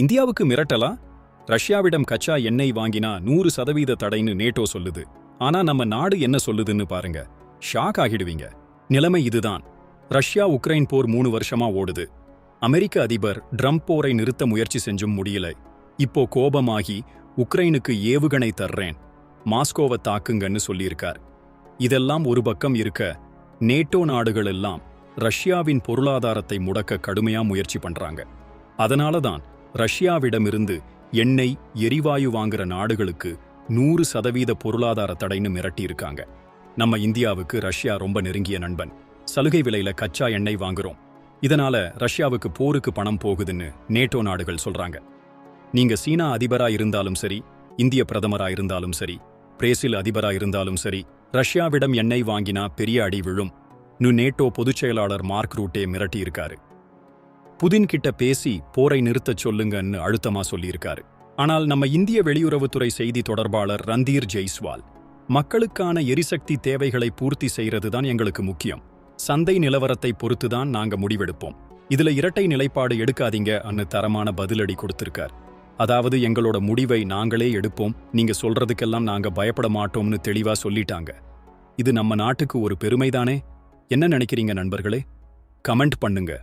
இந்தியாவுக்கு மிரட்டலா? ரஷ்யாவிடம் கச்சா எண்ணெய் வாங்கினா நூறு சதவீத தடைன்னு நேட்டோ சொல்லுது. ஆனா நம்ம நாடு என்ன சொல்லுதுன்னு பாருங்க. ஷாக் ஆகிடுவீங்க. நிலைமை இதுதான். ரஷ்யா உக்ரைன் போர் மூணு வருஷமா ஓடுது. அமெரிக்க அதிபர் ட்ரம்ப் போரை நிறுத்த முயற்சி செஞ்சும் முடியல. இப்போ கோபமாகி உக்ரைனுக்கு ஏவுகணை தர்றேன். மாஸ்கோவை தாக்குங்கன்னு சொல்லியிருக்கார். இதெல்லாம் ஒரு பக்கம் இருக்க நேட்டோ நாடுகள் எல்லாம் ரஷ்யாவின் பொருளாதாரத்தை முடக்க கடுமையா முயற்சி பண்றாங்க. அதனால தான் ரஷ்யாவிடமிருந்து எண்ணெய் எரிவாயு வாங்குற நாடுகளுக்கு நூறு சதவீத பொருளாதார தடைன்னு மிரட்டியிருக்காங்க. நம்ம இந்தியாவுக்கு ரஷ்யா ரொம்ப நெருங்கிய நண்பன். சலுகை விலையில கச்சா எண்ணெய் வாங்குறோம். இதனால ரஷ்யாவுக்கு போருக்கு பணம் போகுதுன்னு நேட்டோ நாடுகள் சொல்றாங்க. நீங்க சீனா அதிபரா இருந்தாலும் சரி இந்திய பிரதமரா இருந்தாலும் சரி பிரேசில் அதிபரா இருந்தாலும் சரி ரஷ்யாவிடம் எண்ணெய் வாங்கினா பெரிய அடி விழும். நு நேட்டோ பொதுச் செயலாளர் மார்க் ரூட்டே மிரட்டியிருக்காரு. புதின் கிட்ட பேசி போரை நிறுத்தச் சொல்லுங்கன்னு அழுத்தமா சொல்லியிருக்காரு. ஆனால் நம்ம இந்திய வெளியுறவுத்துறை செய்தி தொடர்பாளர் ரந்தீர் ஜெய்ஸ்வால் மக்களுக்கான எரிசக்தி தேவைகளை பூர்த்தி செய்யறது தான் எங்களுக்கு முக்கியம். சந்தை நிலவரத்தை பொறுத்துதான் நாங்க முடிவெடுப்போம். இதுல இரட்டை நிலைப்பாடு எடுக்காதீங்க அன்னு தரமான பதிலடி கொடுத்திருக்கார். அதாவது எங்களோட முடிவை நாங்களே எடுப்போம் நீங்க சொல்றதுக்கெல்லாம் நாங்க பயப்பட மாட்டோம்னு தெளிவா சொல்லிட்டாங்க. இது நம்ம நாட்டுக்கு ஒரு பெருமைதானே? என்ன நினைக்கிறீங்க நண்பர்களே? கமெண்ட் பண்ணுங்க.